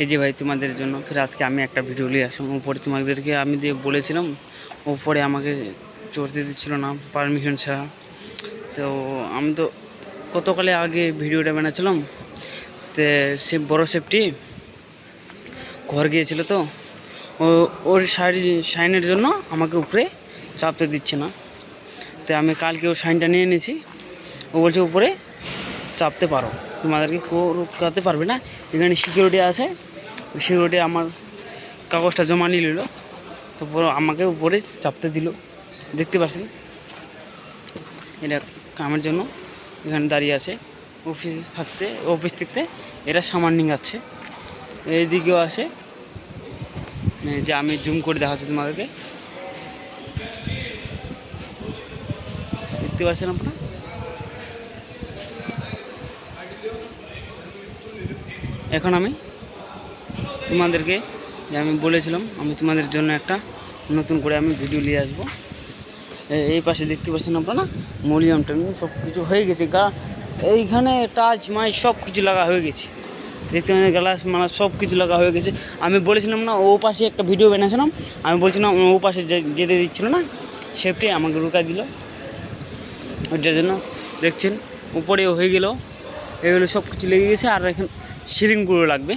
এই যে ভাই তোমাদের জন্য, ফের আজকে আমি একটা ভিডিও নিয়ে আসলাম। উপরে তোমাদেরকে আমি দিয়ে বলেছিলাম ওপরে আমাকে চড়তে দিচ্ছিল না পারমিশন ছাড়া। তো আমি তো কতকালে আগে ভিডিওটা বানাচ্ছিলাম, তো সে বড় সেফটি ঘর গিয়েছিল তো, ও, ওর শাড়ি, শাইনের জন্য আমাকে উপরে চাপতে দিচ্ছে না। তো আমি কালকে ওর শাইনটা নিয়ে নিয়েছি ও বলছে উপরে চাপতে পারো, তোমাদেরকে রোকাতে পারবে না, এখানে সিকিউরিটি আছে। সিকিউরিটি আমার কাগজটা জমা নিয়ে নিল। তো আমাকে উপরে চাপতে দিল। দেখতে পাচ্ছেন? এটা কামের জন্য এখানে দাঁড়িয়ে আছে। অফিস থাকছে অফিস থেকে এরা সামান নিঙাচ্ছে এইদিকেও আছে। যে আমি জুম করে দেখাচ্ছি তোমাদেরকে। দেখতে পাচ্ছেন আপনারা? এখন আমি তোমাদেরকে যে আমি বলেছিলাম, আমি তোমাদের জন্য একটা নতুন করে আমি ভিডিও নিয়ে আসব। এই পাশে দেখতে পাচ্ছেন আপনারা মলিয়াম টাইম সব কিছু হয়ে গেছে, গা, এইখানে টাচ মাই সব কিছু লাগা হয়ে গেছে। দেখতে পাচ্ছেন গ্লাস মালা সব কিছু লাগা হয়ে গেছে। আমি বলেছিলাম না, ও পাশে একটা ভিডিও বানিয়েছিলাম, আমি বলছিলাম ও পাশে যে- যেতে দিচ্ছিল না সেফটি আমাকে রুকা দিল। ওইটার জন্য দেখছেন উপরে হয়ে গেল এগুলো সব কিছু লেগে গেছে, আর এখন সিরিংগুলো লাগবে।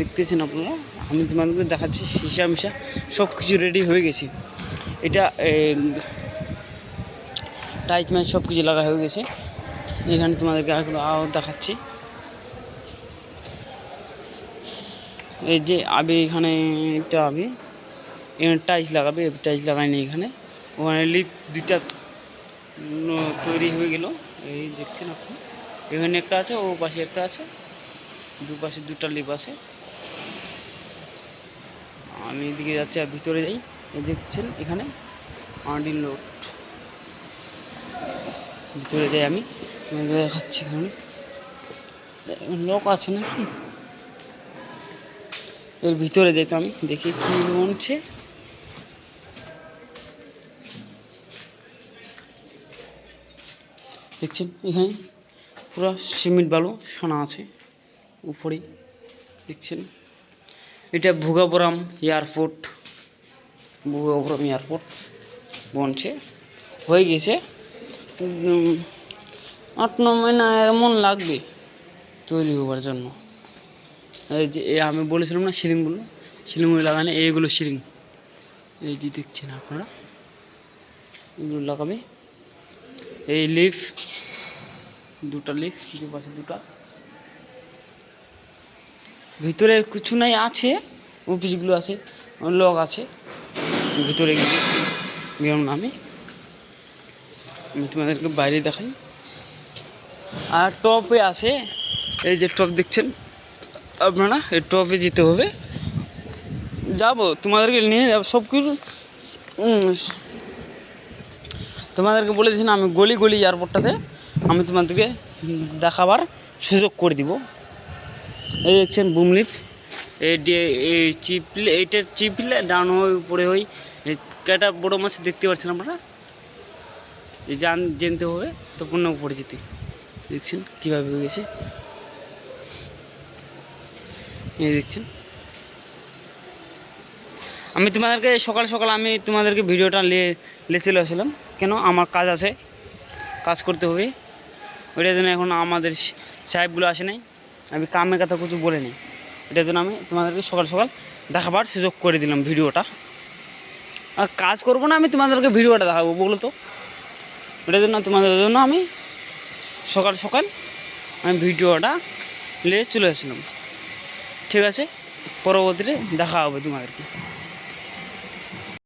দেখতেছেন আপনারা? আমি তোমাদেরকে দেখাচ্ছি, সিসা মিশা সব কিছু রেডি হয়ে গেছে। এটা টাইট ম্যাচ সব কিছু লাগা হয়ে গেছে। এখানে তোমাদেরকে এখন আরও দেখাচ্ছি। এই যে আবে এখানে, এটা আবে। এখানে টাইলস লাগাবে টাইলস লাগায়নি এখানে। ওখানে লিপ দুইটা তৈরি হয়ে গেল। এই দেখছেন আপনি? এখানে একটা আছে, ও পাশে একটা আছে। দুপাশে দুটা লিপ আছে। এদিকে যাচ্ছি আর ভিতরে যাই দেখছেন এখানে আন্ডিল লোড ভিতরে যাই আমি, দেখাচ্ছি এখানে। লোক আছে নাকি? এর ভিতরে যাই তো আমি, দেখি কি মনছে দেখছেন এখানে পুরো সিমেন্ট বালু সানা আছে উপরে দেখছেন? এটা ভুগাপুরাম এয়ারপোর্ট ভুগাপুরাম এয়ারপোর্ট বনছে। হয়ে গেছে। আট, ন মহিনা এমন লাগবে তৈরি হবার জন্য। এই যে আমি বলেছিলাম না সিলিংগুলো সিলিংগুলো লাগানো এইগুলো সিলিং এই যে দেখছেন আপনারা? এগুলো লাগাবে। এই লিফ, দুটা লিফ, দুপাশে দুটা। ভিতরে কিছু নাই, আছে, অফিসগুলো আছে, লোক আছে। ভিতরে গিয়ে না আমি তোমাদেরকে বাইরে দেখাই। আর টপে আছে, এই যে টপ দেখছেন? আপনারা, এই টপে যেতে হবে। যাব, তোমাদেরকে নিয়ে যাব, সব কিছু তোমাদেরকে বলে দিয়েছি আমি গলি গলি এয়ারপোর্টটাতে আমি তোমাদেরকে দেখাবার সুযোগ করে দিব। এই দেখছেন বুমলিপ এই চিপলে এইটার চিপলে ডাউন হয়ে উপরে হই। এই কয়টা বড়ো মাছ দেখতে পাচ্ছেন আপনারা? এই জান জানতে হবে, তো পূর্ণ উপরে যেতে দেখছেন কীভাবে হয়ে গেছে? এই দেখছেন। আমি তোমাদেরকে, সকাল সকাল আমি তোমাদেরকে ভিডিওটা নিয়ে চলে আসলাম। কেন? আমার কাজ আছে। কাজ করতে হবে। ওইটার জন্য এখন আমাদের সাহেবগুলো আসে নাই। আমি কামে কথা কিছু বলে নিই। এটার জন্য আমি তোমাদেরকে সকাল সকাল দেখাবার সুযোগ করে দিলাম ভিডিওটা। আর কাজ করব না, আমি তোমাদেরকে ভিডিওটা দেখাবো, বলো তো? এটার জন্য, তোমাদের জন্য আমি সকাল সকাল আমি ভিডিওটা নিয়ে চলে আসলাম ঠিক আছে? পরবর্তীতে দেখা হবে তোমাদেরকে।